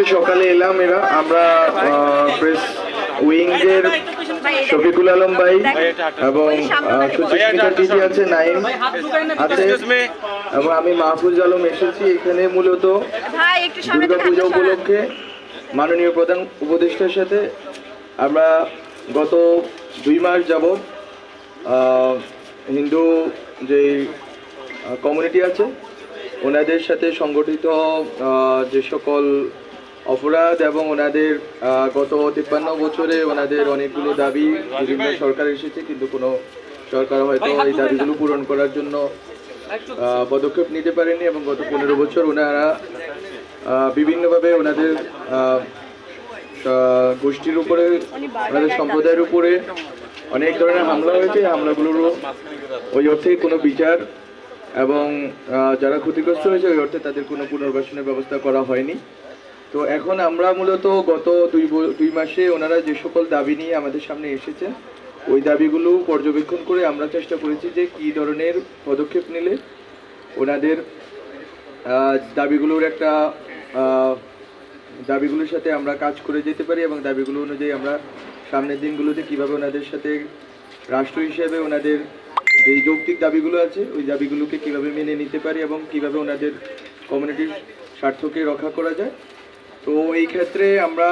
আজকে সকালে এলাম এরা। আমরা প্রেস উইংয়ের শফিকুল আলম ভাই এবং সুচিস্মিতা দিদি আছে নাইম আছে এবং আমি মাহফুজ আলম এসেছি এখানে মূলত দুর্গা পূজা উপলক্ষে মাননীয় প্রধান উপদেষ্টার সাথে আমরা গত দুই মাস যাবৎ হিন্দু যে কমিউনিটি আছে ওনাদের সাথে সংগঠিত যে সকল অপরাধ এবং ওনাদের গত তিপ্পান্ন বছরে ওনাদের অনেকগুলো দাবি বিভিন্ন সরকার এসেছে কিন্তু কোনো সরকার হয়তো এই দাবিগুলো পূরণ করার জন্য পদক্ষেপ নিতে পারেনি এবং গত পনেরো বছর ওনারা বিভিন্নভাবে ওনাদের গোষ্ঠীর উপরে ওনাদের সম্প্রদায়ের উপরে অনেক ধরনের হামলা হয়েছে। হামলাগুলোরও ওই অর্থে কোনো বিচার এবং যারা ক্ষতিগ্রস্ত হয়েছে ওই অর্থে তাদের কোনো পুনর্বাসনের ব্যবস্থা করা হয়নি। তো এখন আমরা মূলত গত দুই দুই মাসে ওনারা যে সকল দাবি নিয়ে আমাদের সামনে এসেছেন ওই দাবিগুলো পর্যবেক্ষণ করে আমরা চেষ্টা করেছি যে কী ধরনের পদক্ষেপ নিলে ওনাদের দাবিগুলোর একটা দাবিগুলোর সাথে আমরা কাজ করে যেতে পারি এবং দাবিগুলো অনুযায়ী আমরা সামনের দিনগুলোতে কীভাবে ওনাদের সাথে রাষ্ট্র হিসেবে ওনাদের যেই যৌক্তিক দাবিগুলো আছে, ওই দাবিগুলোকে কীভাবে মেনে নিতে পারি এবং কীভাবে ওনাদের কমিউনিটির স্বার্থকে রক্ষা করা যায়। তো এই ক্ষেত্রে আমরা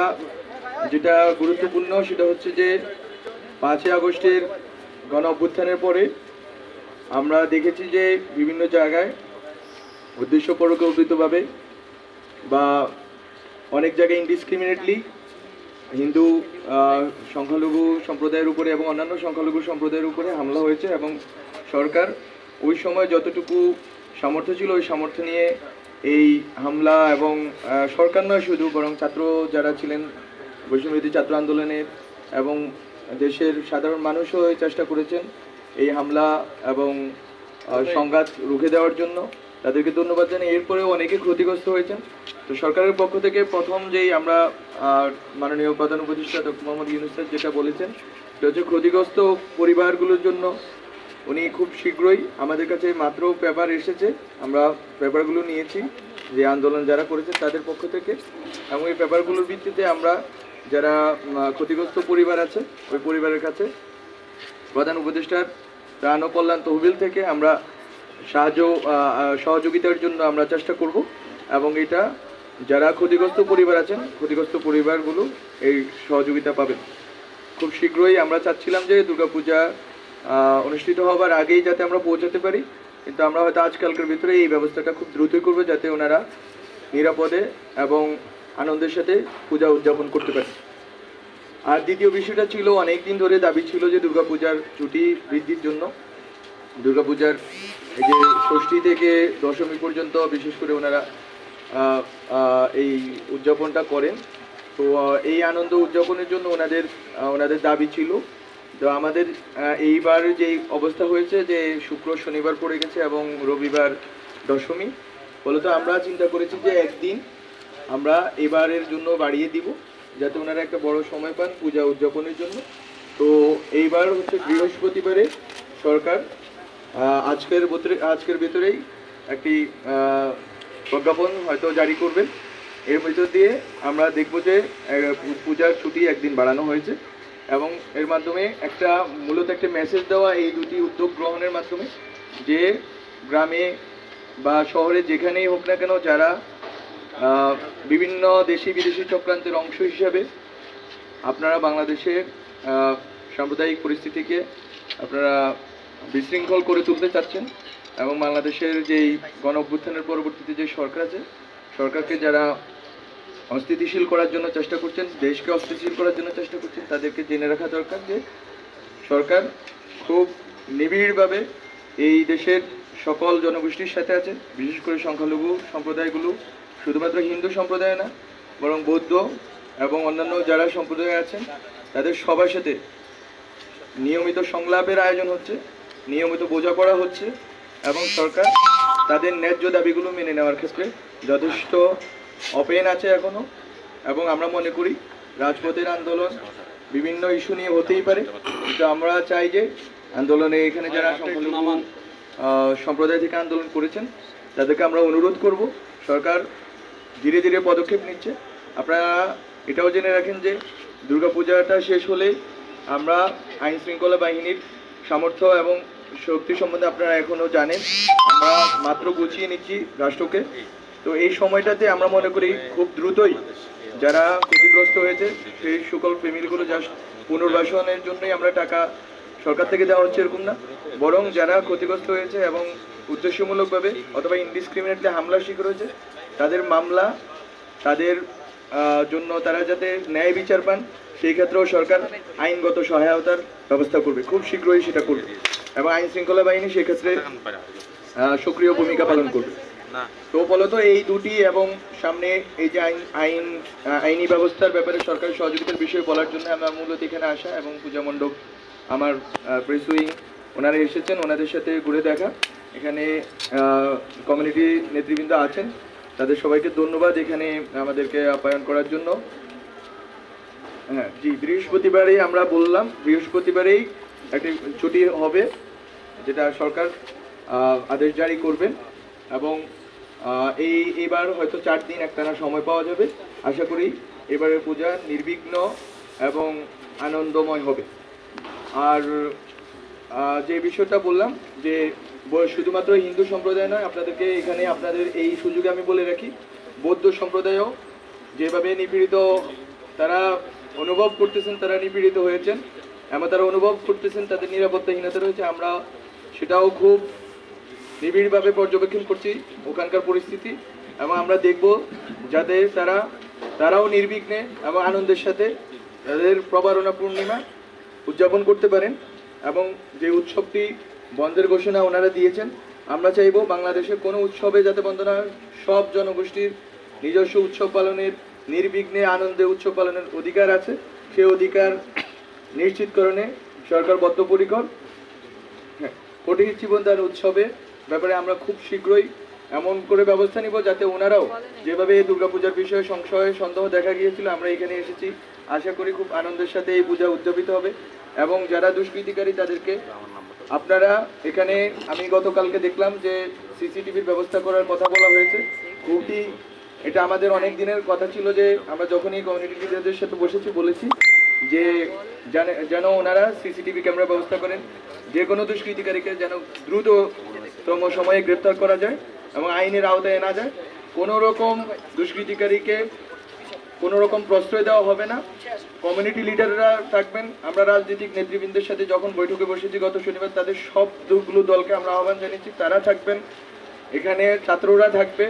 যেটা গুরুত্বপূর্ণ সেটা হচ্ছে যে পাঁচই আগস্টের গণ অভ্যুত্থানের পরে আমরা দেখেছি যে বিভিন্ন জায়গায় উদ্দেশ্য পরিকল্পিতভাবে বা অনেক জায়গায় ইনডিসক্রিমিনেটলি হিন্দু সংখ্যালঘু সম্প্রদায়ের উপরে এবং অন্যান্য সংখ্যালঘু সম্প্রদায়ের উপরে হামলা হয়েছে এবং সরকার ওই সময় যতটুকু সামর্থ্য ছিল ওই সামর্থ্য নিয়ে এই হামলা এবং সরকার নয় শুধু বরং ছাত্র যারা ছিলেন বৈষ্ণবী ছাত্র আন্দোলনের এবং দেশের সাধারণ মানুষও এই চেষ্টা করেছেন এই হামলা এবং সংঘাত রুখে দেওয়ার জন্য। তাদেরকে ধন্যবাদ জানাই এরপরেও অনেকে ক্ষতিগ্রস্ত হয়েছেন। তো সরকারের পক্ষ থেকে প্রথম যেই আমরা মাননীয় প্রধান উপদেষ্টা ডক্টর মোহাম্মদ ইউনুস যেটা বলেছেন সেটা হচ্ছে ক্ষতিগ্রস্ত পরিবারগুলোর জন্য উনি খুব শীঘ্রই আমাদের কাছে মাত্র পেপার এসেছে। আমরা পেপারগুলো নিয়েছি, যে আন্দোলন যারা করেছে তাদের পক্ষ থেকে। এবং এই পেপারগুলোর ভিত্তিতে আমরা যারা ক্ষতিগ্রস্ত পরিবার আছে, ওই পরিবারের কাছে প্রধান উপদেষ্টার ত্রাণ ও কল্যাণ তহবিল থেকে আমরা সাহায্য সহযোগিতার জন্য আমরা চেষ্টা করব। এবং এটা যারা ক্ষতিগ্রস্ত পরিবার আছেন, ক্ষতিগ্রস্ত পরিবারগুলো এই সহযোগিতা পাবেন। খুব শীঘ্রই আমরা চাচ্ছিলাম যে দুর্গাপূজা অনুষ্ঠিত হবার আগেই যাতে আমরা পৌঁছাতে পারি। কিন্তু আমরা হয়তো আজকালকার ভিতরে এই ব্যবস্থাটা খুব দ্রুতই করব যাতে ওনারা নিরাপদে এবং আনন্দের সাথে পূজা উদযাপন করতে পারে। আর দ্বিতীয় বিষয়টা ছিল অনেক দিন ধরে দাবি ছিল যে দুর্গাপূজার ছুটি বৃদ্ধির জন্য। দুর্গাপূজার এই যে ষষ্ঠী থেকে দশমী পর্যন্ত বিশেষ করে ওনারা এই উদযাপনটা করেন। তো এই আনন্দ উদযাপনের জন্য ওনাদের ওনাদের দাবি ছিল। তো আমাদের এইবার যেই অবস্থা হয়েছে যে শুক্র শনিবার পড়ে গেছে এবং রবিবার দশমী, ফলত আমরা চিন্তা করেছি যে একদিন আমরা এবারের জন্য বাড়িয়ে দিব, যাতে ওনারা একটা বড় সময় পান পূজা উদযাপনের জন্য। তো এইবার হচ্ছে বৃহস্পতিবারে সরকার আজকের ভেতরে আজকের ভেতরেই একটি প্রজ্ঞাপন হয়তো জারি করবেন। এর ভিতর দিয়ে আমরা দেখব যে পূজার ছুটি একদিন বাড়ানো হয়েছে। এবং এর মাধ্যমে একটা, মূলত একটা মেসেজ দেওয়া এই দুটি উদ্যোগ গ্রহণের মাধ্যমে যে গ্রামে বা শহরে যেখানেই হোক না কেন যারা বিভিন্ন দেশি বিদেশি চক্রান্তের অংশ হিসাবে আপনারা বাংলাদেশের সাম্প্রদায়িক পরিস্থিতিকে আপনারা বিশৃঙ্খল করে তুলতে চাচ্ছেন এবং বাংলাদেশের যেই গণ অভ্যুত্থানের পরবর্তীতে যে সরকার আছে, সরকারকে যারা অস্থিতিশীল করার জন্য চেষ্টা করছেন, দেশকে অস্থিতিশীল করার জন্য চেষ্টা করছেন, তাদেরকে জেনে রাখা দরকার যে সরকার খুব নিবিড়ভাবে এই দেশের সকল জনগোষ্ঠীর সাথে আছে, বিশেষ করে সংখ্যালঘু সম্প্রদায়গুলো। শুধুমাত্র হিন্দু সম্প্রদায় না, বরং বৌদ্ধ এবং অন্যান্য যারা সম্প্রদায় আছেন, তাদের সবার সাথে নিয়মিত সংলাপের আয়োজন হচ্ছে, নিয়মিত বোঝা বোঝাপড়া হচ্ছে এবং সরকার তাদের ন্যায্য দাবিগুলো মেনে নেওয়ার ক্ষেত্রে যথেষ্ট অপেন আছে এখনও এবং আমরা মনে করি রাজপথের আন্দোলন বিভিন্ন ইস্যু নিয়ে হতেই পারে। কিন্তু আমরা চাই যে আন্দোলনে এখানে যারা সম্প্রদায় থেকে আন্দোলন করেছেন তাদেরকে আমরা অনুরোধ করব সরকার ধীরে ধীরে পদক্ষেপ নিচ্ছে। আপনারা এটাও জেনে রাখেন যে দুর্গাপূজাটা শেষ হলে আমরা আইন শৃঙ্খলা বাহিনীর সামর্থ্য এবং শক্তি সম্বন্ধে আপনারা এখনও জানেন। আমরা মাত্র গুছিয়ে নিচ্ছি রাষ্ট্রকে। তো এই সময়টাতে আমরা মনে করি খুব দ্রুতই যারা ক্ষতিগ্রস্ত হয়েছে, সেই সকল ফ্যামিলিগুলো জাস্ট পুনর্বাসনের জন্যই আমরা টাকা সরকার থেকে দেওয়া হচ্ছে এরকম না। বরং যারা ক্ষতিগ্রস্ত হয়েছে এবং উদ্দেশ্যমূলকভাবে অথবা ইনডিসক্রিমিনেটলি হামলার শিকার হয়েছে, তাদের মামলা, তাদের জন্য তারা যাতে ন্যায় বিচার পান, সেই ক্ষেত্রেও সরকার আইনগত সহায়তার ব্যবস্থা করবে। খুব শীঘ্রই সেটা করবে এবং আইন শৃঙ্খলা বাহিনী সেক্ষেত্রে সক্রিয় ভূমিকা পালন করবে। তো ফলত এই দুটি এবং সামনে এই যে আইন আইন আইনি ব্যবস্থার ব্যাপারে সরকারের সহযোগিতার বিষয়ে বলার জন্য আমার মূলত এখানে আসা এবং পূজা মণ্ডপ আমার প্রেস উইং ওনারা এসেছেন, ওনাদের সাথে ঘুরে দেখা। এখানে কমিউনিটি নেতৃবৃন্দ আছেন। তাদের সবাইকে ধন্যবাদ এখানে আমাদেরকে আপ্যায়ন করার জন্য। হ্যাঁ জি বৃহস্পতিবারেই আমরা বললাম, বৃহস্পতিবারেই একটি ছুটি হবে, যেটা সরকার আদেশ জারি করবেন। এবং এই এবার হয়তো চার দিন একটানা সময় পাওয়া যাবে। আশা করি এবারের পূজা নির্বিঘ্ন এবং আনন্দময় হবে। আর যে বিষয়টা বললাম যে শুধুমাত্র হিন্দু সম্প্রদায় নয়, আপনাদেরকে এখানে আপনাদের এই সুযোগে আমি বলে রাখি, বৌদ্ধ সম্প্রদায়ও যেভাবে নিপীড়িত তারা অনুভব করতেছেন, তারা নিপীড়িত হয়েছেন। এবং তারা অনুভব করতেছেন, তাদের নিরাপত্তাহীনতা রয়েছে। আমরা সেটাও খুব নিবিড়ভাবে পর্যবেক্ষণ করছি ওখানকার পরিস্থিতি এবং আমরা দেখব যাতে তারা তারাও নির্বিঘ্নে এবং আনন্দের সাথে তাদের প্রবারণা পূর্ণিমা উদযাপন করতে পারেন এবং যে উৎসবটি বন্ধের ঘোষণা ওনারা দিয়েছেন আমরা চাইব বাংলাদেশের কোনো উৎসবে যাতে বন্ধ না সব জনগোষ্ঠীর নিজস্ব উৎসব পালনের নির্বিঘ্নে আনন্দে উৎসব পালনের অধিকার আছে। সেই অধিকার নিশ্চিতকরণে সরকার বদ্ধপরিকর। হ্যাঁ, কঠিন জীবনদান উৎসবে ব্যাপারে আমরা খুব শীঘ্রই এমন করে ব্যবস্থা নিব যাতে ওনারাও যেভাবে এই দুর্গাপূজার বিষয়ে সংশয় সন্দেহ দেখা গিয়েছিল আমরা এখানে এসেছি। আশা করি খুব আনন্দের সাথে এই পূজা উদযাপিত হবে। এবং যারা দুষ্কৃতিকারী তাদেরকে আপনারা এখানে আমি গতকালকে দেখলাম যে সিসিটিভির ব্যবস্থা করার কথা বলা হয়েছে। খুবই এটা আমাদের অনেক দিনের কথা ছিল যে আমরা যখনই কমিউনিটি লিডারদের সাথে বসেছি বলেছি যে যেন ওনারা সিসিটিভি ক্যামেরা ব্যবস্থা করেন। যে কোনো দুষ্কৃতিকারীকে যেন দ্রুততম সময়ে গ্রেপ্তার করা যায় এবং আইনের আওতায় আনা যায়। কোনো রকম দুষ্কৃতিকারীকে কোনো রকম প্রশ্রয় দেওয়া হবে না। কমিউনিটি লিডাররা থাকবেন। আমরা রাজনৈতিক নেতৃবৃন্দের সাথে যখন বৈঠকে বসেছি গত শনিবার, তাদের সব দুগুলো দলকে আমরা আহ্বান জানিয়েছি। তারা থাকবেন। এখানে ছাত্ররা থাকবে।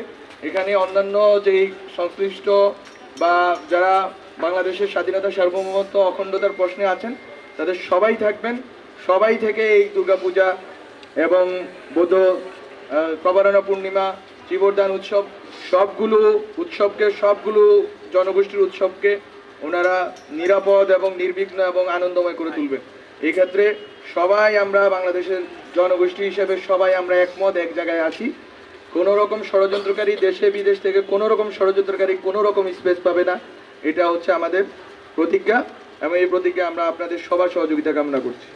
এখানে অন্যান্য যেই সংশ্লিষ্ট বা যারা বাংলাদেশের স্বাধীনতা সার্বভৌমত্ব অখণ্ডতার প্রশ্নে আছেন, তাদের সবাই থাকবেন। সবাই থেকে এই দুর্গাপূজা এবং বৌদ্ধ প্রবারণা পূর্ণিমা জীবরদান উৎসব, সবগুলো উৎসবকে, সবগুলো জনগোষ্ঠীর উৎসবকে ওনারা নিরাপদ এবং নির্বিঘ্ন এবং আনন্দময় করে তুলবেন এই ক্ষেত্রে সবাই আমরা বাংলাদেশের জনগোষ্ঠী হিসেবে সবাই আমরা একমত, এক জায়গায় আছি। কোনো রকম ষড়যন্ত্রকারী দেশে বিদেশ থেকে কোনো রকম ষড়যন্ত্রকারী কোনো রকম স্পেস পাবে না। এটা হচ্ছে আমাদের প্রতিজ্ঞা এবং এই প্রতিজ্ঞা আমরা আপনাদের সবার সহযোগিতা কামনা করছি।